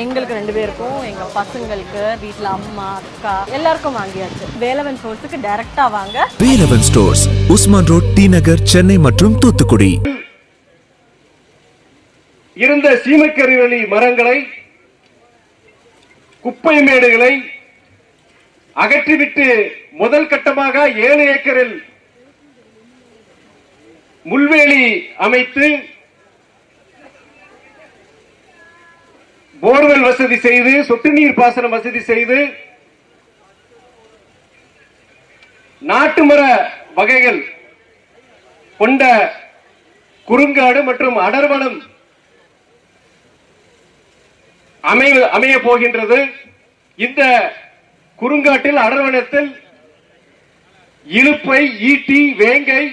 எங்களுக்கு ரெண்டு பேருக்கும் எங்க பசங்களுக்கு வீட்ல அம்மா அக்கா எல்லாருக்கும் வாங்கியாச்சு. வேலவன் சோர்ஸுக்கு டைரக்டா வாங்க. Velavan stores Usman road T Nagar Chennai மற்றும் தூத்துக்குடி. இருந்த சீமைக்கருவெளி மரங்களை குப்பை மேடுகளை அகற்றிவிட்டு முதல் கட்டமாக ஏழு ஏக்கரில் முள்வேலி அமைத்து போர்வெல் வசதி செய்து சொட்டு நீர் பாசனம் வசதி செய்து நாட்டு மர வகைகள் கொண்ட குறுங்காடு மற்றும் அடர்வனம் அமைய அமைய போகின்றது. இந்த குறுங்காட்டில் அடர்வனத்தில் இழுப்பை ஈட்டி வேங்கை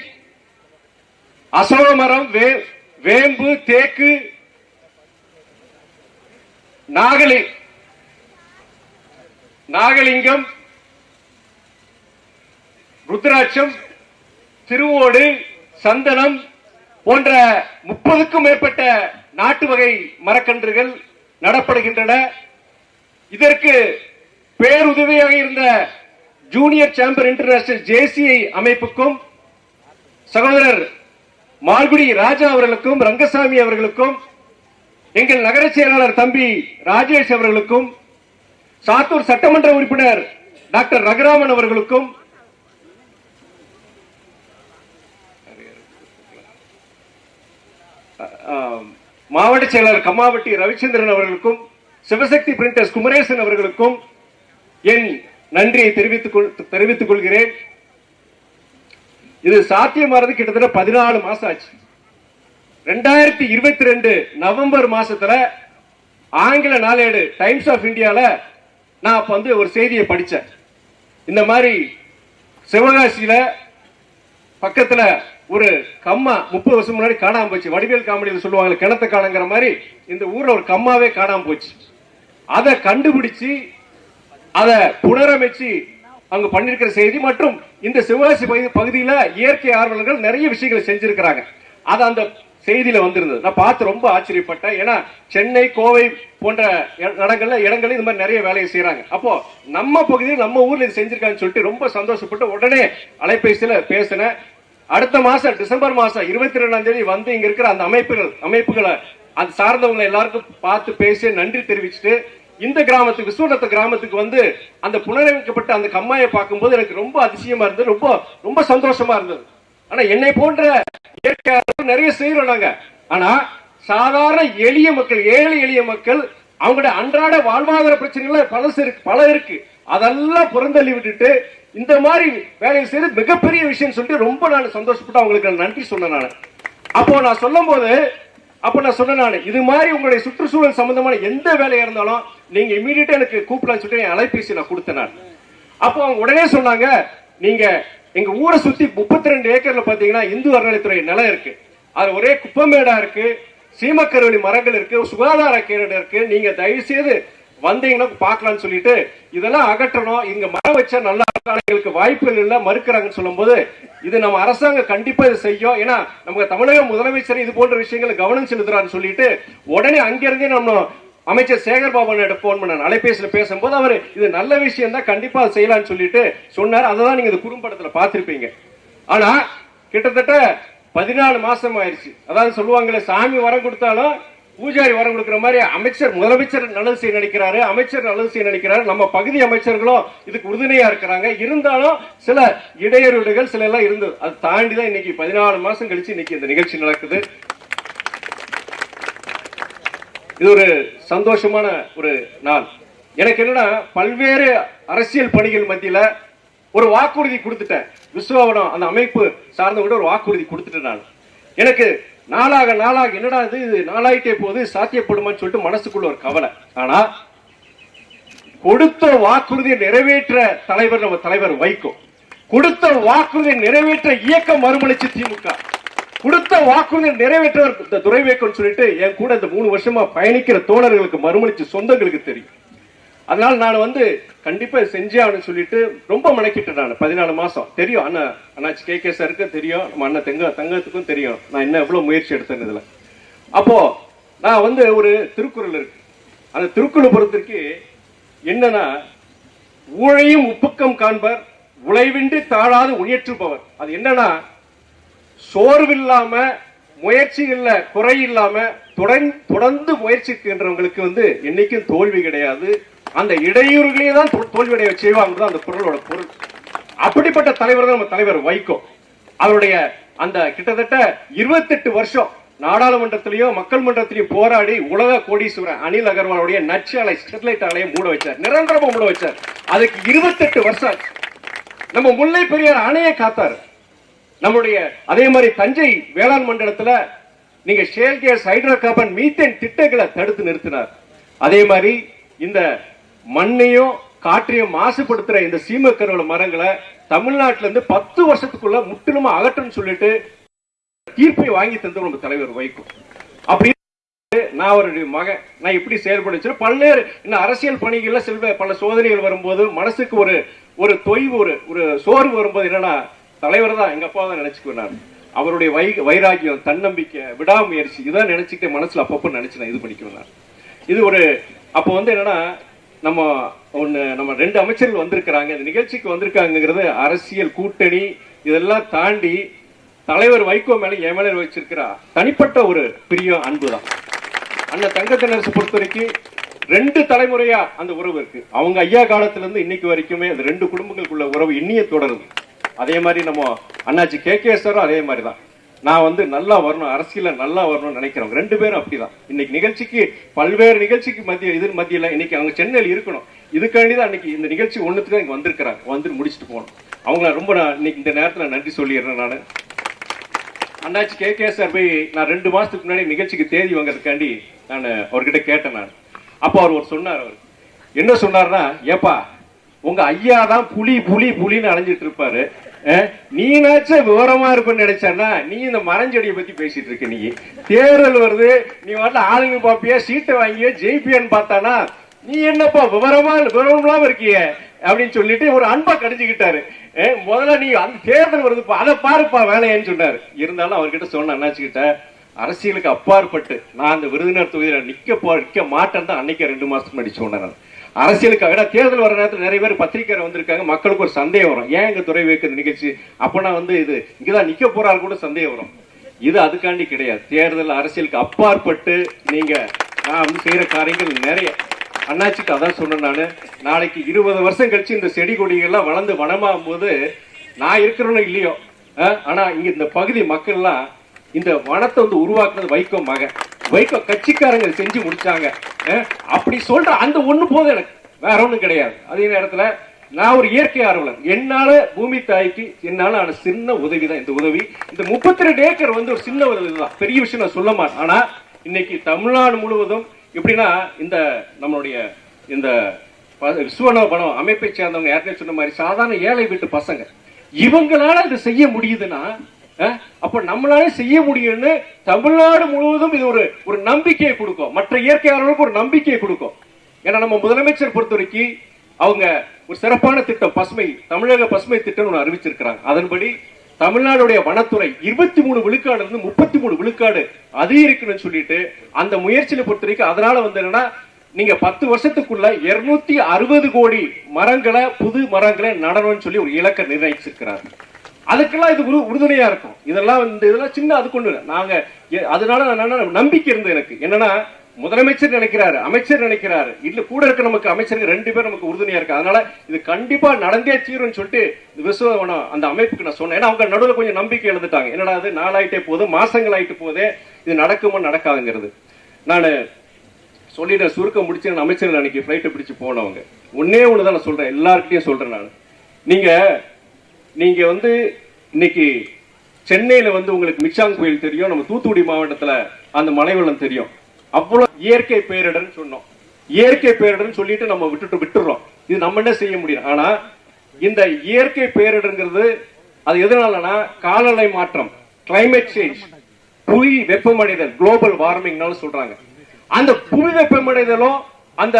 அசோகமரம் மரம் வேம்பு தேக்கு நாகலி நாகலிங்கம் ருத்ராட்சம் திருவோடு சந்தனம் போன்ற முப்பதுக்கும் மேற்பட்ட நாட்டு வகை மரக்கன்றுகள் நடப்படுகின்றன. இதற்கு பேருதவியாக இருந்த ஜூனியர் சாம்பர் இன்டர்நேஷனல் ஜேசிஐ அமைப்புக்கும் சகோதரர் மால்குடி ராஜா அவர்களுக்கும் ரங்கசாமி அவர்களுக்கும் எங்கள் நகர செயலாளர் தம்பி ராஜேஷ் அவர்களுக்கும் சாத்தூர் சட்டமன்ற உறுப்பினர் டாக்டர் ரகுராமன் அவர்களுக்கும் மாவட்ட செயலாளர் கம்மாவட்டி ரவிச்சந்திரன் அவர்களுக்கும் சிவசக்தி பிரிண்டர்ஸ் குமரேசன் அவர்களுக்கும் என் நன்றியை தெரிவித்துக் கொள்- தெரிவித்துக் கொள்கிறேன். இது சாத்தியமானது கிட்டத்தட்ட பதினாலு மாசம் ஆச்சு. ரெண்டாயிரத்தி இருபத்தி ரெண்டு நவம்பர் மாசத்துல ஆங்கில நாளேடு டைம்ஸ் ஆஃப் இந்தியால நான் அப்ப வந்து ஒரு செய்தியை படித்தேன் இந்த மாதிரி சிவகாசியில பக்கத்துல ஒரு கம்மா முப்பது வருஷம் முன்னாடி காணாம போச்சு. வடிவேல் காமெடியில் சொல்லுவாங்க கிணத்த காணுங்கிற மாதிரி இந்த ஊர்ல ஒரு கம்மாவே காணாம போச்சு. அதை கண்டுபிடிச்சு அதை புனரமைச்சு அங்க பண்ணிருக்கிற செய்தி மற்றும் இந்த சிவகாசி பகுதி- பகுதியில இயற்கை ஆர்வலர்கள் நிறைய விஷயங்களை செஞ்சிருக்கிறாங்க. அதை அந்த செய்தியில வந்திருந்தது. நான் பார்த்து ரொம்ப ஆச்சரியப்பட்டேன். ஏன்னா சென்னை கோவை போன்ற இடங்கள்ல இடங்கள்ல இது மாதிரி நிறைய வேலையை செய்யறாங்க அப்போ நம்ம பகுதியில் நம்ம ஊர்ல இது செஞ்சிருக்காங்கன்னு சொல்லிட்டு ரொம்ப சந்தோஷப்பட்டு உடனே அலைபேசியில பேசினேன். அடுத்த மாசம் டிசம்பர் மாசம் இருபத்தி ரெண்டாம் தேதி வந்து இங்க இருக்கிற அந்த அமைப்புகள் அமைப்புகளை அது சார்ந்தவங்களை எல்லாருக்கும் பார்த்து பேசி நன்றி தெரிவிச்சுட்டு இந்த கிராமத்துக்கு விஸ்வநத்த கிராமத்துக்கு வந்து அந்த புனரமைக்கப்பட்ட அந்த கம்மாயை பார்க்கும்போது எனக்கு ரொம்ப அதிசயமா இருந்தது. ரொம்ப ரொம்ப சந்தோஷமா இருந்தது. ஆனா என்னை போன்ற இயற்கை நிறைய செய்யறோம் நாங்க. ஆனா சாதாரண எளிய மக்கள் ஏழை எளிய மக்கள் அவங்களுடைய அன்றாட வாழ்வாதார பிரச்சனைகள் பல இருக்கு பல இருக்கு. அதெல்லாம் புறந்தள்ளி விட்டுட்டு இந்த மாதிரி வேலையை செய்து மிகப்பெரிய விஷயம் சொல்லிட்டு ரொம்ப நான் சந்தோஷப்பட்டு அவங்களுக்கு நன்றி சொன்னேன் நான். அப்போ நான் சொல்லும் போது அப்ப நான் சொன்னேன் நான் இது மாதிரி உங்களுடைய சுற்றுச்சூழல் சம்பந்தமான எந்த வேலையா இருந்தாலும் நீங்க இமீடியட்டா எனக்கு கூப்பிடலாம்னு சொல்லிட்டு என் அலைபேசி நான் கொடுத்தேன் நான். அப்போ அவங்க உடனே சொன்னாங்க நீங்க எங்க ஊரை சுத்தி முப்பத்தி ரெண்டு ஏக்கர்ல பாத்தீங்கன்னா இந்து அறநிலைத்துறை நிலம் இருக்கு. அது ஒரே குப்பமேடா இருக்கு சீமக்கருவெளி மரங்கள் இருக்கு சுகாதார கேரடு இருக்கு. நீங்க தயவு செய்து வந்தீங்கன்னா பார்க்கலாம்னு சொல்லிட்டு இதெல்லாம் அகற்றணும். இங்க மரம் வச்சா நல்லா இருக்கும். எங்களுக்கு வாய்ப்புகள் இல்ல மறுக்கிறாங்கன்னு சொல்லும்போது இது நம்ம அரசாங்கம் கண்டிப்பா இது செய்யும். ஏன்னா நமக்கு தமிழக முதலமைச்சர் இது போன்ற விஷயங்களை கவனம் செலுத்துறான்னு சொல்லிட்டு உடனே அங்கிருந்தே நம்ம அமைச்சர் சேகர் பாபு போன் பண்ண அலைபேசியில் பேசும்போது அவர் இது நல்ல விஷயம் தான் கண்டிப்பாக அதை செய்யலாம்னு சொல்லிட்டு சொன்னார். அதை தான் நீங்க இந்த குறும்படத்துல பார்த்துருப்பீங்க. ஆனால் கிட்டத்தட்ட பதினாலு மாசம் ஆயிருச்சு. அதாவது சொல்லுவாங்களே சாமி வரம் கொடுத்தாலும் பூஜாரி வரம் கொடுக்குற மாதிரி அமைச்சர் முதலமைச்சர் நல்லது செய்ய நினைக்கிறாரு அமைச்சர் நல்லது செய்ய நினைக்கிறாரு. நம்ம பகுதி அமைச்சர்களும் இதுக்கு உறுதுணையா இருக்கிறாங்க. இருந்தாலும் சில இடையூறுகள் சில எல்லாம் இருந்தது. அது தாண்டி தான் இன்னைக்கு பதினாலு மாசம் கழிச்சு இன்னைக்கு இந்த நிகழ்ச்சி நடக்குது. இது ஒரு சந்தோஷமான ஒரு நாள். எனக்கு என்னன்னா பல்வேறு அரசியல் பணிகள் மத்தியில ஒரு வாக்குறுதி கொடுத்துட்டேன். விஸ்வவனம் அந்த அமைப்பு சார்ந்தவங்க ஒரு வாக்குறுதி கொடுத்துட்டேன் நான். எனக்கு நாளாக நாளாக என்னடா இது இது நாளாயிட்டே போது சாத்தியப்படுமான்னு சொல்லிட்டு மனசுக்குள்ள ஒரு கவலை. ஆனா கொடுத்த வாக்குறுதியை நிறைவேற்ற தலைவர் நம்ம தலைவர் வைக்கும் கொடுத்த வாக்குறுதியை நிறைவேற்ற இயக்கம் மறுமலர்ச்சி திமுக. கொடுத்த வாக்குறுதி நிறைவேற்றவர் இந்த துறை வைக்கோன்னு சொல்லிட்டு என் கூட இந்த மூணு வருஷமா பயணிக்கிற தோழர்களுக்கு மறுமலர்ச்சி சொந்தங்களுக்கு தெரியும். அதனால நான் வந்து கண்டிப்பா இதை செஞ்சே ஆகணும்னு சொல்லிட்டு ரொம்ப மெனக்கிட்டேன் நான் பதினாலு மாசம். தெரியும் அண்ணா அண்ணாச்சி கே கே சாருக்கு தெரியும் நம்ம அண்ணன் தெங்க தங்கத்துக்கும் தெரியும். நான் என்ன எவ்வளவு முயற்சி எடுத்தேன் இதுல. அப்போ நான் வந்து ஒரு திருக்குறள் இருக்கு. அந்த திருக்குறளுபுரத்திற்கு என்னன்னா ஊழையும் உப்புக்கம் காண்பர் உழைவின்றி தாழாது உயற்றுபவர். அது என்னன்னா சோர்வில்லாம முயற்சிகள்ல குறை இல்லாம தொடர்ந்து முயற்சிக்கின்றவங்களுக்கு வந்து என்னைக்கும் தோல்வி கிடையாது. அந்த இடையூறுகளையே தான் தோல்வி அடைய செய்வாங்க அந்த குரலோட பொருள். அப்படிப்பட்ட தலைவர் தான் நம்ம தலைவர் வைகோ. அவருடைய அந்த கிட்டத்தட்ட 28 வருஷம் நாடாளுமன்றத்திலையும் மக்கள் மன்றத்திலையும் போராடி உலக கோடீஸ்வரன் அனில் அகர்வாலுடைய நச்சு அலை ஸ்டெர்லைட் ஆலையை மூட வச்சார். நிரந்தரமா மூட வச்சார். அதுக்கு 28 வருஷம் நம்ம முல்லை பெரியார் அணையை காத்தாரு. நம்முடைய அதே மாதிரி தஞ்சை வேளாண் மண்டலத்துல நீங்க shale gas hydrocarbon methane திட்டங்களை தடுத்து நிறுத்தினார். அதே மாதிரி இந்த மண்ணையும் காற்றையும் மாசுபடுத்துற இந்த சீமக்கருவல மரங்களை தமிழ்நாட்டில இருந்து பத்து வருஷத்துக்குள்ள முற்றிலுமா அகற்றணும்னு சொல்லிட்டு தீர்ப்பை வாங்கி தந்து நம்ம தலைவர் வைக்கும் அப்படி நான் அவருடைய மகன். நான் இப்படி செயல்படுச்சு. பல்வேறு இன்னும் அரசியல் பணிகள்ல செல்வ பல சோதனைகள் வரும்போது மனசுக்கு ஒரு ஒரு தொய்வு ஒரு ஒரு சோர்வு வரும்போது என்னன்னா தலைவர் தான் எங்க அப்பா தான் நினைச்சுக்குவேன் நான். அவருடைய வை வைராக்கியம் தன்னம்பிக்கை விடாமுயற்சி இதான் நினைச்சுக்கிட்டு மனசுல அப்பப்போ நினைச்சு நான் இது பண்ணிக்குவேன் நான். இது ஒரு அப்போ வந்து என்னன்னா நம்ம ஒன்று நம்ம ரெண்டு அமைச்சர்கள் வந்திருக்கிறாங்க. இந்த நிகழ்ச்சிக்கு வந்திருக்காங்கிறது அரசியல் கூட்டணி இதெல்லாம் தாண்டி தலைவர் வைகோ மேலே என் மேலே வச்சிருக்கிறா தனிப்பட்ட ஒரு பிரியம் அன்பு தான் அண்ணன் தங்கத்தனரசு பொறுத்த வரைக்கும் ரெண்டு தலைமுறையா அந்த உறவு இருக்கு. அவங்க ஐயா காலத்திலிருந்து இன்னைக்கு வரைக்குமே அந்த ரெண்டு குடும்பங்களுக்குள்ள உறவு இன்னிய தொடருது. அதே மாதிரி நம்ம அண்ணாச்சி கே கே சாரும் அதே மாதிரி தான் நான் வந்து நல்லா வரணும் அரசியல நல்லா வரணும்னு நினைக்கிறவங்க ரெண்டு பேரும் அப்படிதான். இன்னைக்கு நிகழ்ச்சிக்கு பல்வேறு நிகழ்ச்சிக்கு மத்திய இது மத்தியில் இன்னைக்கு அவங்க சென்னையில் இருக்கணும். இதுக்காண்டி தான் அன்னைக்கு இந்த நிகழ்ச்சி ஒண்ணுத்துக்கு தான் இங்கே வந்திருக்கிறாங்க. வந்து முடிச்சுட்டு போகணும். அவங்கள ரொம்ப நான் இன்னைக்கு இந்த நேரத்துல நன்றி சொல்லிடுறேன் நான். அண்ணாச்சி கே கே சார் போய் நான் ரெண்டு மாசத்துக்கு முன்னாடி நிகழ்ச்சிக்கு தேதி வாங்கிறதுக்காண்டி நான் அவர்கிட்ட கேட்டேன் நான். அப்போ அவர் ஒரு சொன்னார் அவர். என்ன சொன்னார்னா ஏப்பா உங்க ஐயா தான் புலி புலி புலின்னு அலைஞ்சிட்டு இருப்பாரு. நீனாச்சும் விவரமா இருப்பேன்னு நினைச்சேன்னா நீ இந்த மரஞ்செடியை பத்தி பேசிட்டு இருக்க நீ. தேர்தல் வருது நீ வரல ஆளுங்க பாப்பியா சீட்டை வாங்கிய ஜெயிப்பியன்னு பார்த்தானா நீ என்னப்பா விவரமா விவரம் இல்லாம இருக்கிய? அப்படின்னு சொல்லிட்டு ஒரு அன்பா கடிச்சுக்கிட்டாரு. முதல்ல நீ அந்த தேர்தல் வருதுப்பா அதை பாருப்பா வேலையன்னு சொன்னாரு. இருந்தாலும் அவர்கிட்ட சொன்ன அண்ணாச்சுக்கிட்ட அரசியலுக்கு அப்பாற்பட்டு நான் அந்த விருதுநர் தொகுதியில நிக்க போ நிக்க மாட்டேன் தான் அன்னைக்கு ரெண்டு மாசத்துக்கு முன்னாடி சொன்னேன் அரசியலுக்காக ஏன்னா தேர்தல் வர நேரத்தில் நிறைய பேர் பத்திரிகையாளர் வந்திருக்காங்க மக்களுக்கு ஒரு சந்தேகம் வரும். ஏன் இங்க துறை வைக்கிறது நிகழ்ச்சி? அப்போனா வந்து இது இங்கதான் நிக்க போறாள் கூட சந்தேகம் வரும். இது அதுக்காண்டி கிடையாது. தேர்தல் அரசியலுக்கு அப்பாற்பட்டு நீங்க நான் வந்து செய்யற காரியங்கள் நிறைய. அண்ணாச்சிக்கு அதான் சொன்னேன் நான். நாளைக்கு இருபது வருஷம் கழிச்சு இந்த செடி கொடிகள்லாம் வளர்ந்து வனமாகும் போது நான் இருக்கிறவனும் இல்லையோ? ஆனால் ஆனா இங்க இந்த பகுதி மக்கள்லாம் இந்த வனத்தை வந்து உருவாக்குனது வைக்கோ மகன். வைகோ கட்சிக்காரங்க செஞ்சு முடிச்சாங்க. அப்படி சொல்ற அந்த ஒண்ணு போதும் எனக்கு. வேற ஒண்ணும் கிடையாது. அதே நேரத்துல நான் ஒரு இயற்கை ஆர்வலர். என்னால பூமி தாய்க்கு என்னால ஆன சின்ன உதவி தான் இந்த உதவி. இந்த முப்பத்தி ரெண்டு ஏக்கர் வந்து ஒரு சின்ன உதவி தான். பெரிய விஷயம் நான் சொல்ல மாட்டேன். ஆனா இன்னைக்கு தமிழ்நாடு முழுவதும் எப்படின்னா இந்த நம்மளுடைய இந்த ப- பணம் அமைப்பை சேர்ந்தவங்க ஏற்கனவே சொன்ன மாதிரி சாதாரண ஏழை வீட்டு பசங்க இவங்களால இது செய்ய முடியுதுன்னா அப்ப நம்மளால செய்ய முடியும்னு தமிழ்நாடு முழுவதும் இது ஒரு ஒரு நம்பிக்கையை கொடுக்கும். மற்ற இயற்கையாளர்களுக்கு ஒரு நம்பிக்கையை கொடுக்கும். ஏன்னா நம்ம முதலமைச்சர் பொறுத்த வரைக்கும் அவங்க ஒரு சிறப்பான திட்டம் பசுமை தமிழக பசுமை திட்டம் ஒன்று அறிவிச்சிருக்கிறாங்க. அதன்படி தமிழ்நாடுடைய வனத்துறை இருபத்தி மூணு விழுக்காடு இருந்து முப்பத்தி மூணு விழுக்காடு அதிகரிக்கணும்னு சொல்லிட்டு அந்த முயற்சியில பொறுத்த வரைக்கும் அதனால வந்து என்னன்னா நீங்க பத்து வருஷத்துக்குள்ள இருநூத்தி அறுபது கோடி மரங்களை புது மரங்களை நடணும்னு சொல்லி ஒரு இலக்கை நிர்ணயிச்சிருக்கிறாங்க அதுக்கெல்லாம் இது உறு- உறுதுணையா இருக்கும். இதெல்லாம் வந்து இதெல்லாம் சின்ன அது கொண்டு நாங்க எ- அதனால நான் என்ன- நம்பிக்கை இருந்தது எனக்கு. என்னன்னா முதலமைச்சர் நினைக்கிறாரு அமைச்சர் நினைக்கிறாரு. இல்ல கூட இருக்க நமக்கு அமைச்சருக்கு ரெண்டு பேரும் நமக்கு உறுதுணையா இருக்கு. அதனால இது கண்டிப்பா நடந்தே தீரும்னு சொல்லிட்டு இந்த விசுவனம் அந்த அமைப்புக்கு நான் சொன்னேன். ஏன்னா அவங்க நடுவில் கொஞ்சம் நம்பிக்கை எழுந்துட்டாங்க என்னடா அது நாளாயிட்டே போகுது மாசங்கள் ஆயிட்டு போதே இது நடக்குமா நடக்காதுங்கிறது. நான் சொல்லிட்டேன் சுருக்கம் முடிச்சு நான் அமைச்சர்கள் அன்னைக்கு ஃப்ளைட்டை பிடிச்சு போனவங்க. ஒன்னே ஒன்று தான் நான் சொல்றேன். எல்லார்கிட்டயும் சொல்றேன் நான். நீங்க நீங்க வந்து இன்னைக்கு சென்னையில வந்து உங்களுக்கு மிச்சாங் கோயில் தெரியும் நம்ம தூத்துக்குடி மாவட்டத்துல அந்த மலை வெள்ளம் தெரியும். அவ்வளவு இயற்கை பேரிடர்னு சொன்னோம். இயற்கை பேரிடர்னு சொல்லிட்டு நம்ம விட்டுட்டு விட்டுறோம். இது நம்ம என்ன செய்ய முடியும்? ஆனா இந்த இயற்கை பேரிடர்ங்கிறது அது எதனாலனா காலநிலை மாற்றம் கிளைமேட் சேஞ்ச் புவி வெப்பமடைதல் குளோபல் வார்மிங்னாலும் சொல்றாங்க. அந்த புவி வெப்பமடைதலும் அந்த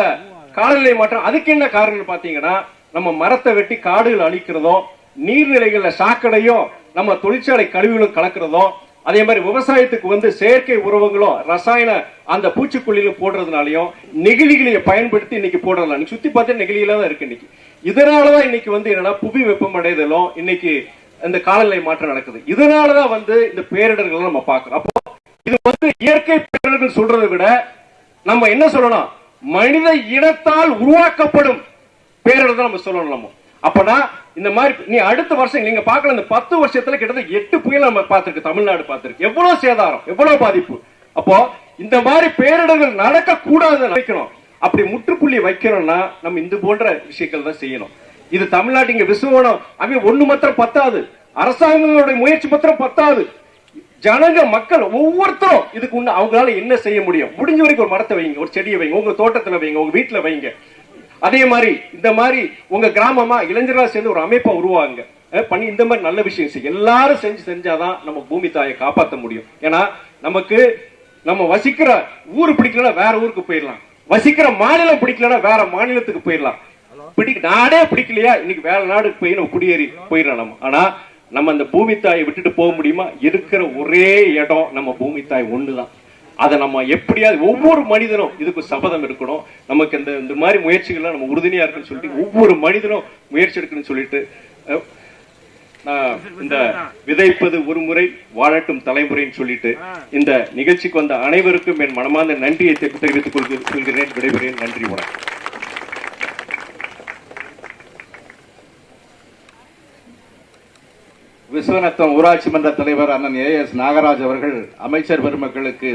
காலநிலை மாற்றம் அதுக்கு என்ன காரணம் பாத்தீங்கன்னா நம்ம மரத்தை வெட்டி காடுகள் அழிக்கிறதும் நீர்நிலைகளில் சாக்கடையும் நம்ம தொழிற்சாலை கழிவுகளும் கலக்கிறதும் அதே மாதிரி விவசாயத்துக்கு வந்து செயற்கை உரங்களும் ரசாயன அந்த பூச்சிக்கொல்லிகளும் போடுறதுனாலையும் நெகிழிகளை பயன்படுத்தி இன்னைக்கு போடுறலாம் இன்னைக்கு சுத்தி பார்த்தா நெகிழியில தான் இருக்கு இன்னைக்கு. இதனாலதான் இன்னைக்கு வந்து என்னன்னா புவி வெப்பம் அடைதலும் இன்னைக்கு இந்த காலநிலை மாற்றம் நடக்குது. இதனாலதான் வந்து இந்த பேரிடர்கள் நம்ம பார்க்கிறோம். அப்போ இது வந்து இயற்கை பேரிடர்கள் சொல்றதை விட நம்ம என்ன சொல்லணும்? மனித இனத்தால் உருவாக்கப்படும் பேரிடர் தான் நம்ம சொல்லணும் நம்ம. அப்பனா இந்த மாதிரி நீ அடுத்த வருஷம் நீங்க பார்க்கல இந்த பத்து வருஷத்துல கிட்டத்தட்ட எட்டு புயல் நம்ம பார்த்திருக்கு தமிழ்நாடு பார்த்திருக்கு. எவ்வளவு சேதாரம் எவ்வளவு பாதிப்பு? அப்போ இந்த மாதிரி பேரிடர்கள் நடக்க கூடாதுன்னு வைக்கணும் அப்படி முற்றுப்புள்ளி வைக்கணும்னா நம்ம இந்த போன்ற விஷயங்கள் தான் செய்யணும். இது தமிழ்நாட்டு இங்க விசுவனம். அவன் ஒண்ணு மாத்திரம் பத்தாது. அரசாங்கங்களுடைய முயற்சி மாத்திரம் பத்தாது. ஜனங்க மக்கள் ஒவ்வொருத்தரும் இதுக்கு உண்டு. அவங்களால என்ன செய்ய முடியும்? முடிஞ்ச வரைக்கும் ஒரு மரத்தை வைங்க ஒரு செடியை வைங்க உங்க தோட்டத்துல வைங்க உங்க வீட்டுல வைங்க. அதே மாதிரி இந்த மாதிரி உங்க கிராமமா இளைஞர்களா சேர்ந்து ஒரு அமைப்பை உருவாங்க. பண்ணி இந்த மாதிரி நல்ல விஷயம் செய்ய எல்லாரும் செஞ்சு செஞ்சாதான் நம்ம பூமி தாயை காப்பாற்ற முடியும். ஏன்னா நமக்கு நம்ம வசிக்கிற ஊர் பிடிக்கலன்னா வேற ஊருக்கு போயிடலாம். வசிக்கிற மாநிலம் பிடிக்கலன்னா வேற மாநிலத்துக்கு போயிடலாம். பிடி நாடே பிடிக்கலையா? இன்னைக்கு வேற நாடுக்கு போய் நம்ம குடியேறி போயிடலாம் நம்ம. ஆனா நம்ம அந்த பூமி தாயை விட்டுட்டு போக முடியுமா? இருக்கிற ஒரே இடம் நம்ம பூமி தாய் ஒண்ணுதான். அதை நம்ம எப்படியாவது ஒவ்வொரு மனிதனும் இதுக்கு சபதம் எடுக்கணும். நமக்கு இந்த இந்த மாதிரி முயற்சிகள்லாம் நம்ம உறுதுணையா இருக்குன்னு சொல்லிட்டு ஒவ்வொரு மனிதனும் முயற்சி எடுக்கணும்னு சொல்லிட்டு இந்த விதைப்பது ஒரு முறை வாழட்டும் தலைமுறைன்னு சொல்லிட்டு இந்த நிகழ்ச்சிக்கு வந்த அனைவருக்கும் என் மனமார்ந்த நன்றியை தெரிவித்துக் கொள்கிறேன் விடைபெறேன் நன்றி வணக்கம். விஸ்வநத்தம் ஊராட்சி மன்ற தலைவர் அண்ணன் ஏ எஸ் நாகராஜ் அவர்கள் அமைச்சர் பெருமக்களுக்கு